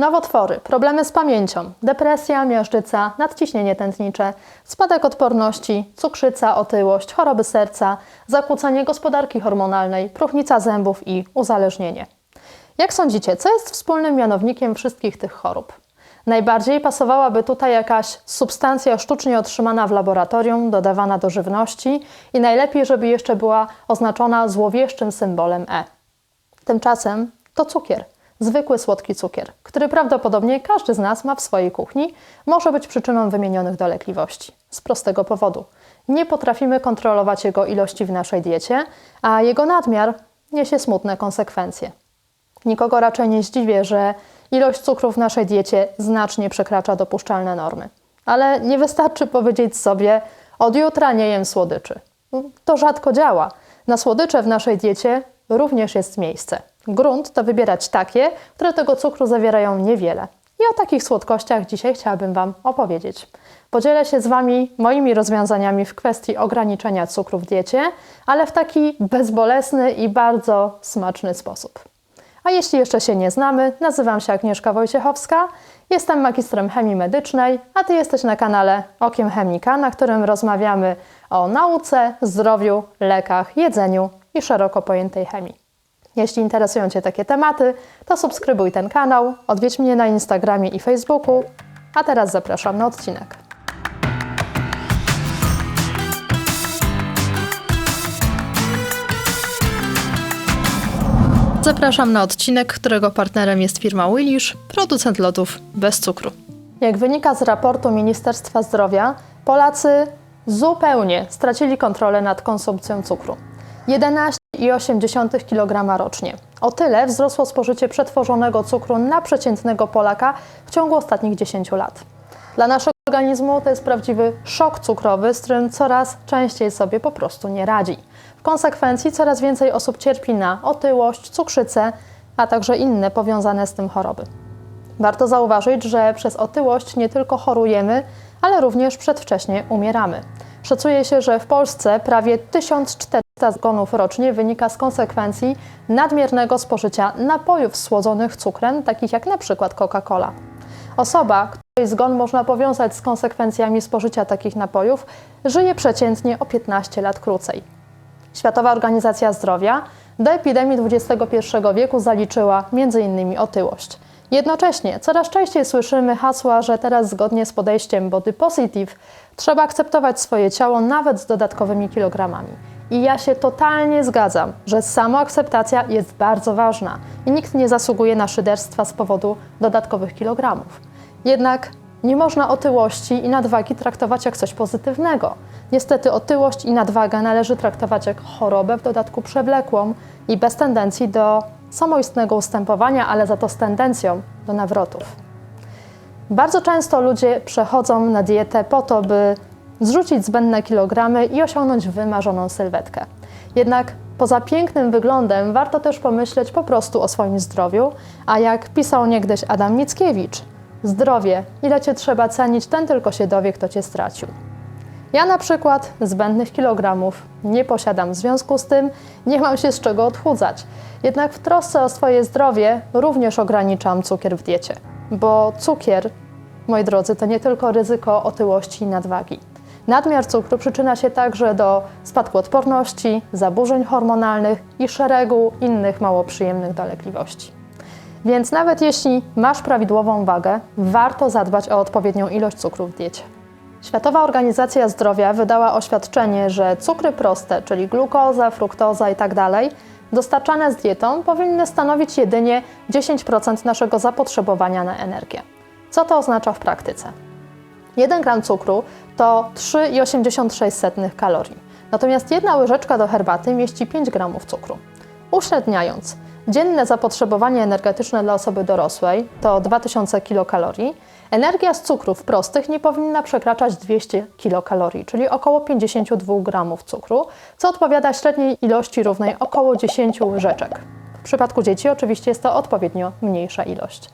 Nowotwory, problemy z pamięcią, depresja, miażdżyca, nadciśnienie tętnicze, spadek odporności, cukrzyca, otyłość, choroby serca, zakłócenie gospodarki hormonalnej, próchnica zębów i uzależnienie. Jak sądzicie, co jest wspólnym mianownikiem wszystkich tych chorób? Najbardziej pasowałaby tutaj jakaś substancja sztucznie otrzymana w laboratorium, dodawana do żywności i najlepiej, żeby jeszcze była oznaczona złowieszczym symbolem E. Tymczasem to cukier, zwykły słodki cukier, który prawdopodobnie każdy z nas ma w swojej kuchni, może być przyczyną wymienionych dolegliwości. Z prostego powodu. Nie potrafimy kontrolować jego ilości w naszej diecie, a jego nadmiar niesie smutne konsekwencje. Nikogo raczej nie zdziwię, że ilość cukru w naszej diecie znacznie przekracza dopuszczalne normy. Ale nie wystarczy powiedzieć sobie: Od jutra nie jem słodyczy. To rzadko działa. Na słodycze w naszej diecie również jest miejsce. Grunt to wybierać takie, które tego cukru zawierają niewiele. I o takich słodkościach dzisiaj chciałabym Wam opowiedzieć. Podzielę się z Wami moimi rozwiązaniami w kwestii ograniczenia cukru w diecie, ale w taki bezbolesny i bardzo smaczny sposób. A jeśli jeszcze się nie znamy, nazywam się Agnieszka Wojciechowska, jestem magistrem chemii medycznej, a Ty jesteś na kanale Okiem Chemika, na którym rozmawiamy o nauce, zdrowiu, lekach, jedzeniu i szeroko pojętej chemii. Jeśli interesują Cię takie tematy, to subskrybuj ten kanał, odwiedź mnie na Instagramie i Facebooku, a teraz zapraszam na odcinek. Zapraszam na odcinek, którego partnerem jest firma Willish, producent lodów bez cukru. Jak wynika z raportu Ministerstwa Zdrowia, Polacy zupełnie stracili kontrolę nad konsumpcją cukru. 11,8 kg rocznie. O tyle wzrosło spożycie przetworzonego cukru na przeciętnego Polaka w ciągu ostatnich 10 lat. Dla naszego organizmu to jest prawdziwy szok cukrowy, z którym coraz częściej sobie po prostu nie radzi. W konsekwencji coraz więcej osób cierpi na otyłość, cukrzycę, a także inne powiązane z tym choroby. Warto zauważyć, że przez otyłość nie tylko chorujemy, ale również przedwcześnie umieramy. Szacuje się, że w Polsce prawie 1400 zgonów rocznie wynika z konsekwencji nadmiernego spożycia napojów słodzonych cukrem, takich jak przykład Coca-Cola. Osoba, której zgon można powiązać z konsekwencjami spożycia takich napojów, żyje przeciętnie o 15 lat krócej. Światowa Organizacja Zdrowia do epidemii XXI wieku zaliczyła m.in. otyłość. Jednocześnie coraz częściej słyszymy hasła, że teraz zgodnie z podejściem body positive trzeba akceptować swoje ciało nawet z dodatkowymi kilogramami. I ja się totalnie zgadzam, że samoakceptacja jest bardzo ważna i nikt nie zasługuje na szyderstwa z powodu dodatkowych kilogramów. Jednak nie można otyłości i nadwagi traktować jak coś pozytywnego. Niestety otyłość i nadwagę należy traktować jak chorobę, w dodatku przewlekłą i bez tendencji do samoistnego ustępowania, ale za to z tendencją do nawrotów. Bardzo często ludzie przechodzą na dietę po to, by zrzucić zbędne kilogramy i osiągnąć wymarzoną sylwetkę. Jednak poza pięknym wyglądem warto też pomyśleć po prostu o swoim zdrowiu, a jak pisał niegdyś Adam Mickiewicz, zdrowie, ile cię trzeba cenić, ten tylko się dowie, kto cię stracił. Ja na przykład zbędnych kilogramów nie posiadam, w związku z tym nie mam się z czego odchudzać. Jednak w trosce o swoje zdrowie również ograniczam cukier w diecie, bo cukier, moi drodzy, to nie tylko ryzyko otyłości i nadwagi. Nadmiar cukru przyczynia się także do spadku odporności, zaburzeń hormonalnych i szeregu innych mało przyjemnych dolegliwości. Więc nawet jeśli masz prawidłową wagę, warto zadbać o odpowiednią ilość cukru w diecie. Światowa Organizacja Zdrowia wydała oświadczenie, że cukry proste, czyli glukoza, fruktoza itd., dostarczane z dietą powinny stanowić jedynie 10% naszego zapotrzebowania na energię. Co to oznacza w praktyce? 1 gram cukru to 3,86 kalorii, natomiast jedna łyżeczka do herbaty mieści 5 gramów cukru. Uśredniając, dzienne zapotrzebowanie energetyczne dla osoby dorosłej to 2000 kilokalorii, energia z cukrów prostych nie powinna przekraczać 200 kilokalorii, czyli około 52 gramów cukru, co odpowiada średniej ilości równej około 10 łyżeczek. W przypadku dzieci oczywiście jest to odpowiednio mniejsza ilość.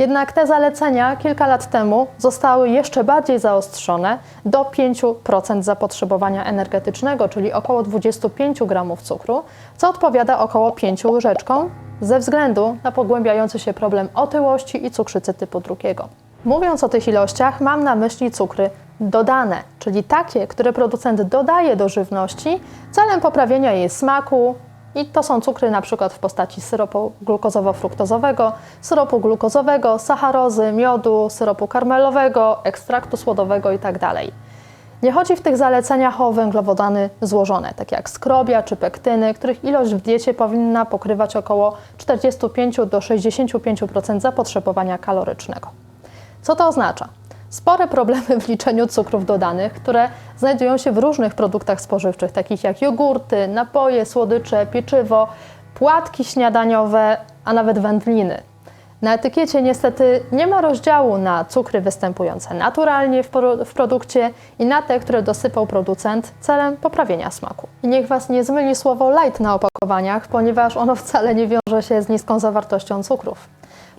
Jednak te zalecenia kilka lat temu zostały jeszcze bardziej zaostrzone do 5% zapotrzebowania energetycznego, czyli około 25 gramów cukru, co odpowiada około 5 łyżeczkom ze względu na pogłębiający się problem otyłości i cukrzycy typu drugiego. Mówiąc o tych ilościach, mam na myśli cukry dodane, czyli takie, które producent dodaje do żywności celem poprawienia jej smaku. I to są cukry na przykład w postaci syropu glukozowo-fruktozowego, syropu glukozowego, sacharozy, miodu, syropu karmelowego, ekstraktu słodowego itd. Nie chodzi w tych zaleceniach o węglowodany złożone, takie jak skrobia czy pektyny, których ilość w diecie powinna pokrywać około 45 do 65% zapotrzebowania kalorycznego. Co to oznacza? Spore problemy w liczeniu cukrów dodanych, które znajdują się w różnych produktach spożywczych, takich jak jogurty, napoje, słodycze, pieczywo, płatki śniadaniowe, a nawet wędliny. Na etykiecie niestety nie ma rozdziału na cukry występujące naturalnie w, pro, w produkcie i na te, które dosypał producent celem poprawienia smaku. I niech Was nie zmyli słowo light na opakowaniach, ponieważ ono wcale nie wiąże się z niską zawartością cukrów.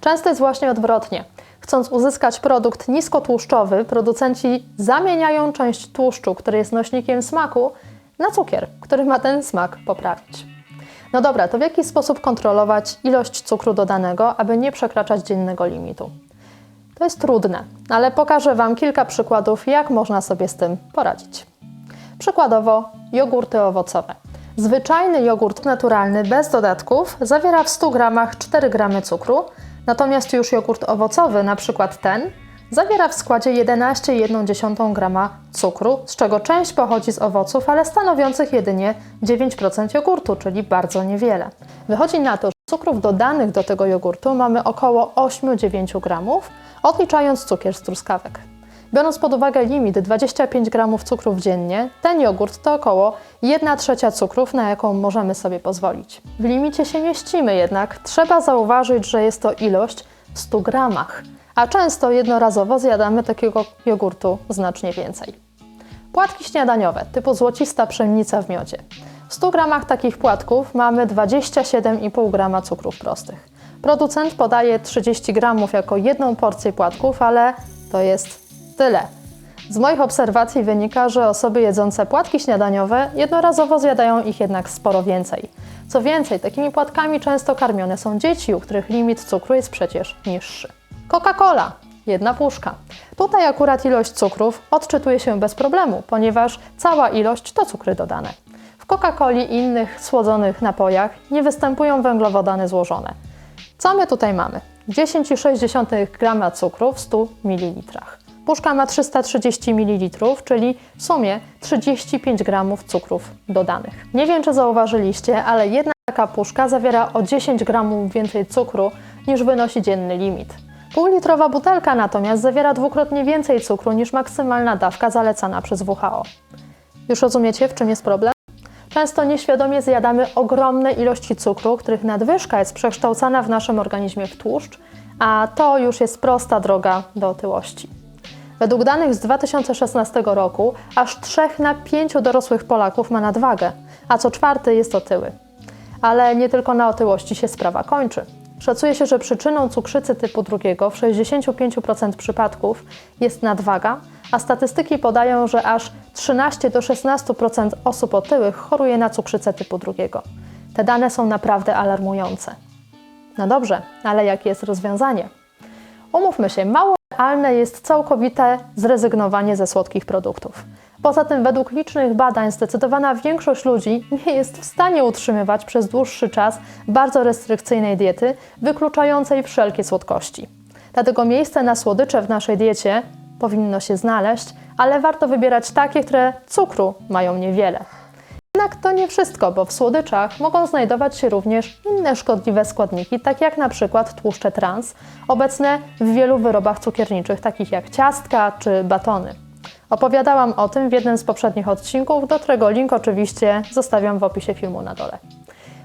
Często jest właśnie odwrotnie. Chcąc uzyskać produkt niskotłuszczowy, producenci zamieniają część tłuszczu, który jest nośnikiem smaku, na cukier, który ma ten smak poprawić. No dobra, to w jaki sposób kontrolować ilość cukru dodanego, aby nie przekraczać dziennego limitu? To jest trudne, ale pokażę Wam kilka przykładów, jak można sobie z tym poradzić. Przykładowo jogurty owocowe. Zwyczajny jogurt naturalny bez dodatków zawiera w 100 gramach 4 gramy cukru, natomiast już jogurt owocowy, na przykład ten, zawiera w składzie 11,1 grama cukru, z czego część pochodzi z owoców, ale stanowiących jedynie 9% jogurtu, czyli bardzo niewiele. Wychodzi na to, że cukrów dodanych do tego jogurtu mamy około 8-9 gramów, odliczając cukier z truskawek. Biorąc pod uwagę limit 25 gramów cukrów dziennie, ten jogurt to około 1 trzecia cukrów, na jaką możemy sobie pozwolić. W limicie się mieścimy jednak, trzeba zauważyć, że jest to ilość w 100 gramach, a często jednorazowo zjadamy takiego jogurtu znacznie więcej. Płatki śniadaniowe typu złocista pszenica w miodzie. W 100 gramach takich płatków mamy 27,5 grama cukrów prostych. Producent podaje 30 gramów jako jedną porcję płatków, ale to jest tyle. Z moich obserwacji wynika, że osoby jedzące płatki śniadaniowe jednorazowo zjadają ich jednak sporo więcej. Co więcej, takimi płatkami często karmione są dzieci, u których limit cukru jest przecież niższy. Coca-Cola. Jedna puszka. Tutaj akurat ilość cukrów odczytuje się bez problemu, ponieważ cała ilość to cukry dodane. W Coca-Coli i innych słodzonych napojach nie występują węglowodany złożone. Co my tutaj mamy? 10,6 g cukru w 100 ml. Puszka ma 330 ml, czyli w sumie 35 g cukrów dodanych. Nie wiem, czy zauważyliście, ale jedna taka puszka zawiera o 10 g więcej cukru niż wynosi dzienny limit. Półlitrowa butelka natomiast zawiera dwukrotnie więcej cukru niż maksymalna dawka zalecana przez WHO. Już rozumiecie, w czym jest problem? Często nieświadomie zjadamy ogromne ilości cukru, których nadwyżka jest przekształcana w naszym organizmie w tłuszcz, a to już jest prosta droga do otyłości. Według danych z 2016 roku aż 3 na 5 dorosłych Polaków ma nadwagę, a co czwarty jest otyły. Ale nie tylko na otyłości się sprawa kończy. Szacuje się, że przyczyną cukrzycy typu drugiego w 65% przypadków jest nadwaga, a statystyki podają, że aż 13 do 16% osób otyłych choruje na cukrzycę typu drugiego. Te dane są naprawdę alarmujące. No dobrze, ale jakie jest rozwiązanie? Umówmy się, mało realne jest całkowite zrezygnowanie ze słodkich produktów. Poza tym, według licznych badań, zdecydowana większość ludzi nie jest w stanie utrzymywać przez dłuższy czas bardzo restrykcyjnej diety, wykluczającej wszelkie słodkości. Dlatego miejsce na słodycze w naszej diecie powinno się znaleźć, ale warto wybierać takie, które cukru mają niewiele. Jednak to nie wszystko, bo w słodyczach mogą znajdować się również inne szkodliwe składniki, takie jak na przykład tłuszcze trans, obecne w wielu wyrobach cukierniczych, takich jak ciastka czy batony. Opowiadałam o tym w jednym z poprzednich odcinków, do którego link oczywiście zostawiam w opisie filmu na dole.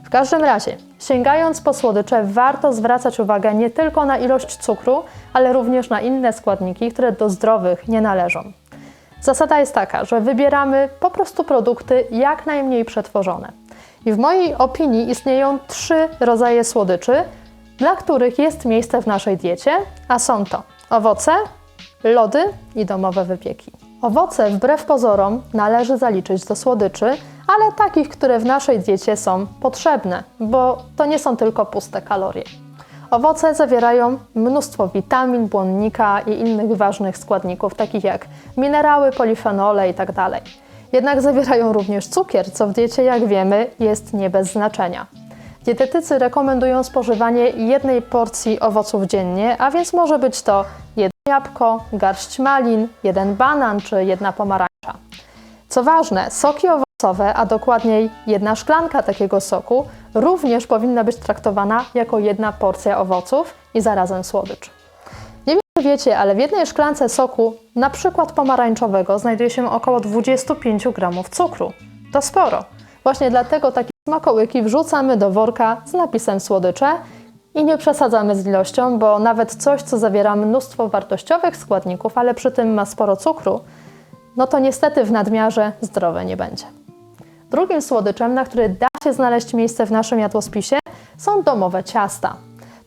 W każdym razie, sięgając po słodycze, warto zwracać uwagę nie tylko na ilość cukru, ale również na inne składniki, które do zdrowych nie należą. Zasada jest taka, że wybieramy po prostu produkty jak najmniej przetworzone. I w mojej opinii istnieją trzy rodzaje słodyczy, dla których jest miejsce w naszej diecie, a są to owoce, lody i domowe wypieki. Owoce wbrew pozorom należy zaliczyć do słodyczy, ale takich, które w naszej diecie są potrzebne, bo to nie są tylko puste kalorie. Owoce zawierają mnóstwo witamin, błonnika i innych ważnych składników, takich jak minerały, polifenole itd. Jednak zawierają również cukier, co w diecie, jak wiemy, jest nie bez znaczenia. Dietetycy rekomendują spożywanie jednej porcji owoców dziennie, a więc może być to jedno jabłko, garść malin, jeden banan czy jedna pomarańcza. Co ważne, soki owocowe, a dokładniej jedna szklanka takiego soku, również powinna być traktowana jako jedna porcja owoców i zarazem słodycz. Nie wiem, czy wiecie, ale w jednej szklance soku, na przykład pomarańczowego, znajduje się około 25 gramów cukru. To sporo. Właśnie dlatego takie smakołyki wrzucamy do worka z napisem słodycze i nie przesadzamy z ilością, bo nawet coś, co zawiera mnóstwo wartościowych składników, ale przy tym ma sporo cukru, no to niestety w nadmiarze zdrowe nie będzie. Drugim słodyczem, na który da się znaleźć miejsce w naszym jadłospisie, są domowe ciasta.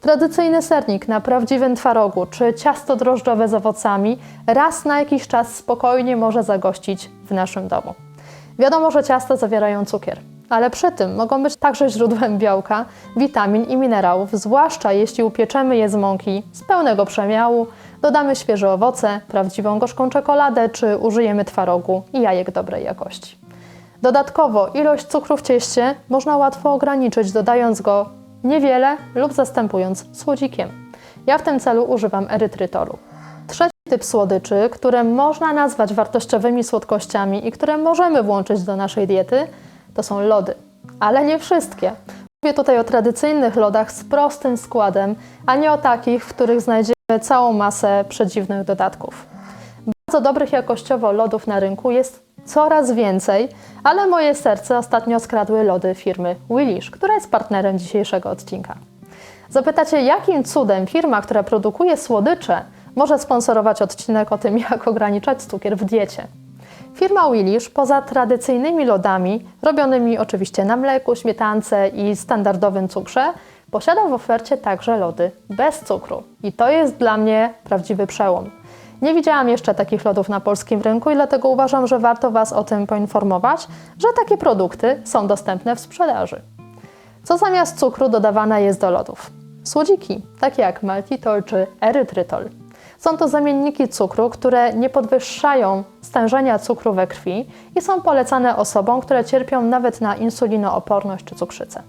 Tradycyjny sernik na prawdziwym twarogu czy ciasto drożdżowe z owocami raz na jakiś czas spokojnie może zagościć w naszym domu. Wiadomo, że ciasta zawierają cukier, ale przy tym mogą być także źródłem białka, witamin i minerałów, zwłaszcza jeśli upieczemy je z mąki z pełnego przemiału, dodamy świeże owoce, prawdziwą gorzką czekoladę czy użyjemy twarogu i jajek dobrej jakości. Dodatkowo ilość cukru w cieście można łatwo ograniczyć, dodając go niewiele lub zastępując słodzikiem. Ja w tym celu używam erytrytolu. Trzeci typ słodyczy, które można nazwać wartościowymi słodkościami i które możemy włączyć do naszej diety, to są lody. Ale nie wszystkie. Mówię tutaj o tradycyjnych lodach z prostym składem, a nie o takich, w których znajdziemy całą masę przedziwnych dodatków. Bardzo dobrych jakościowo lodów na rynku jest coraz więcej, ale moje serce ostatnio skradły lody firmy Willish, która jest partnerem dzisiejszego odcinka. Zapytacie, jakim cudem firma, która produkuje słodycze, może sponsorować odcinek o tym, jak ograniczać cukier w diecie. Firma Willish poza tradycyjnymi lodami, robionymi oczywiście na mleku, śmietance i standardowym cukrze, posiada w ofercie także lody bez cukru. I to jest dla mnie prawdziwy przełom. Nie widziałam jeszcze takich lodów na polskim rynku i dlatego uważam, że warto Was o tym poinformować, że takie produkty są dostępne w sprzedaży. Co zamiast cukru dodawane jest do lodów? Słodziki, takie jak maltitol czy erytrytol. Są to zamienniki cukru, które nie podwyższają stężenia cukru we krwi i są polecane osobom, które cierpią nawet na insulinooporność czy cukrzycę.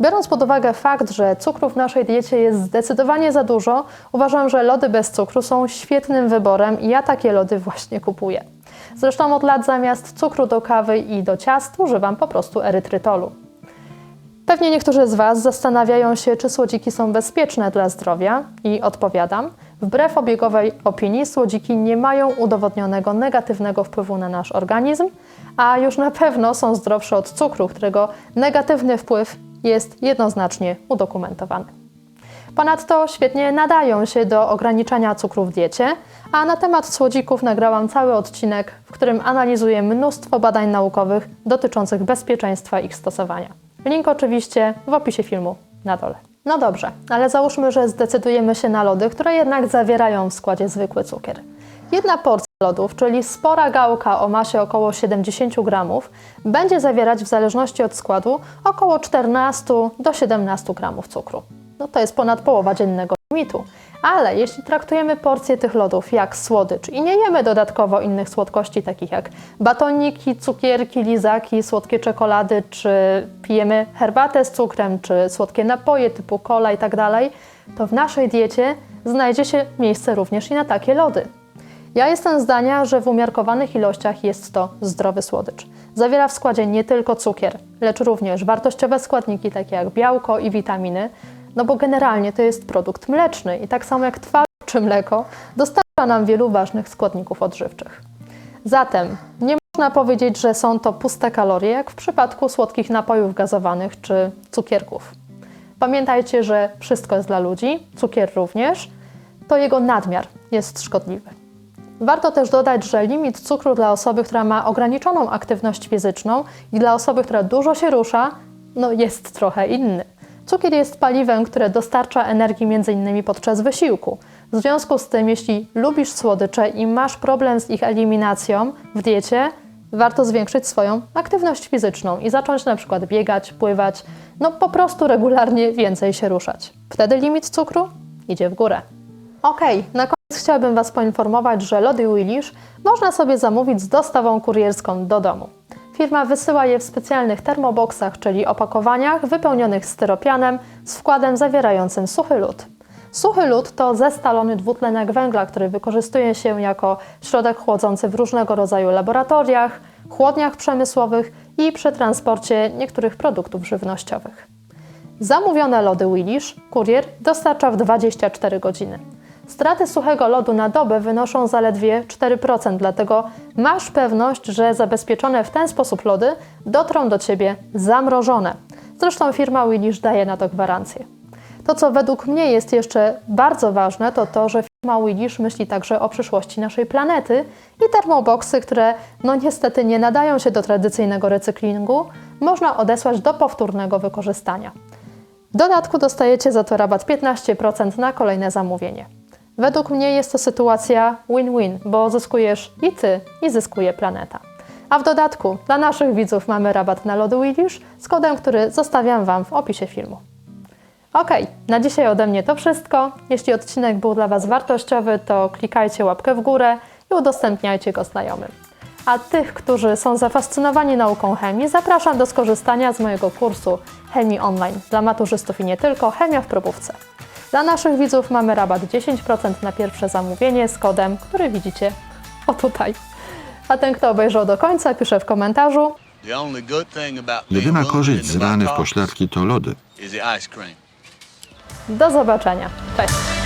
Biorąc pod uwagę fakt, że cukru w naszej diecie jest zdecydowanie za dużo, uważam, że lody bez cukru są świetnym wyborem i ja takie lody właśnie kupuję. Zresztą od lat zamiast cukru do kawy i do ciast używam po prostu erytrytolu. Pewnie niektórzy z Was zastanawiają się, czy słodziki są bezpieczne dla zdrowia i odpowiadam. Wbrew obiegowej opinii, słodziki nie mają udowodnionego negatywnego wpływu na nasz organizm, a już na pewno są zdrowsze od cukru, którego negatywny wpływ jest jednoznacznie udokumentowany. Ponadto świetnie nadają się do ograniczania cukru w diecie, a na temat słodzików nagrałam cały odcinek, w którym analizuję mnóstwo badań naukowych dotyczących bezpieczeństwa ich stosowania. Link oczywiście w opisie filmu na dole. No dobrze, ale załóżmy, że zdecydujemy się na lody, które jednak zawierają w składzie zwykły cukier. Jedna porcja lodów, czyli spora gałka o masie około 70 gramów, będzie zawierać w zależności od składu około 14 do 17 gramów cukru. No to jest ponad połowa dziennego limitu. Ale jeśli traktujemy porcje tych lodów jak słodycz i nie jemy dodatkowo innych słodkości, takich jak batoniki, cukierki, lizaki, słodkie czekolady, czy pijemy herbatę z cukrem, czy słodkie napoje typu cola i tak to w naszej diecie znajdzie się miejsce również i na takie lody. Ja jestem zdania, że w umiarkowanych ilościach jest to zdrowy słodycz. Zawiera w składzie nie tylko cukier, lecz również wartościowe składniki takie jak białko i witaminy, no bo generalnie to jest produkt mleczny i tak samo jak twaróg czy mleko dostarcza nam wielu ważnych składników odżywczych. Zatem nie można powiedzieć, że są to puste kalorie, jak w przypadku słodkich napojów gazowanych czy cukierków. Pamiętajcie, że wszystko jest dla ludzi, cukier również, to jego nadmiar jest szkodliwy. Warto też dodać, że limit cukru dla osoby, która ma ograniczoną aktywność fizyczną i dla osoby, która dużo się rusza, no jest trochę inny. Cukier jest paliwem, które dostarcza energii m.in. podczas wysiłku. W związku z tym, jeśli lubisz słodycze i masz problem z ich eliminacją w diecie, warto zwiększyć swoją aktywność fizyczną i zacząć na przykład biegać, pływać, no po prostu regularnie więcej się ruszać. Wtedy limit cukru idzie w górę. Okej, na koniec chciałabym Was poinformować, że lody Willish można sobie zamówić z dostawą kurierską do domu. Firma wysyła je w specjalnych termoboksach, czyli opakowaniach wypełnionych styropianem z wkładem zawierającym suchy lód. Suchy lód to zestalony dwutlenek węgla, który wykorzystuje się jako środek chłodzący w różnego rodzaju laboratoriach, chłodniach przemysłowych i przy transporcie niektórych produktów żywnościowych. Zamówione lody Willish kurier dostarcza w 24 godziny. Straty suchego lodu na dobę wynoszą zaledwie 4%, dlatego masz pewność, że zabezpieczone w ten sposób lody dotrą do Ciebie zamrożone. Zresztą firma Willish daje na to gwarancję. To, co według mnie jest jeszcze bardzo ważne, to to, że firma Willish myśli także o przyszłości naszej planety i termoboksy, które no niestety nie nadają się do tradycyjnego recyklingu, można odesłać do powtórnego wykorzystania. W dodatku dostajecie za to rabat 15% na kolejne zamówienie. Według mnie jest to sytuacja win-win, bo zyskujesz i ty, i zyskuje planeta. A w dodatku dla naszych widzów mamy rabat na lody Willish z kodem, który zostawiam Wam w opisie filmu. Ok, na dzisiaj ode mnie to wszystko. Jeśli odcinek był dla Was wartościowy, to klikajcie łapkę w górę i udostępniajcie go znajomym. A tych, którzy są zafascynowani nauką chemii, zapraszam do skorzystania z mojego kursu Chemii Online dla maturzystów i nie tylko Chemia w probówce. Dla naszych widzów mamy rabat 10% na pierwsze zamówienie z kodem, który widzicie o tutaj. A ten, kto obejrzał do końca, pisze w komentarzu. Jedyna korzyść z rany w pośladki to lody. Do zobaczenia. Cześć!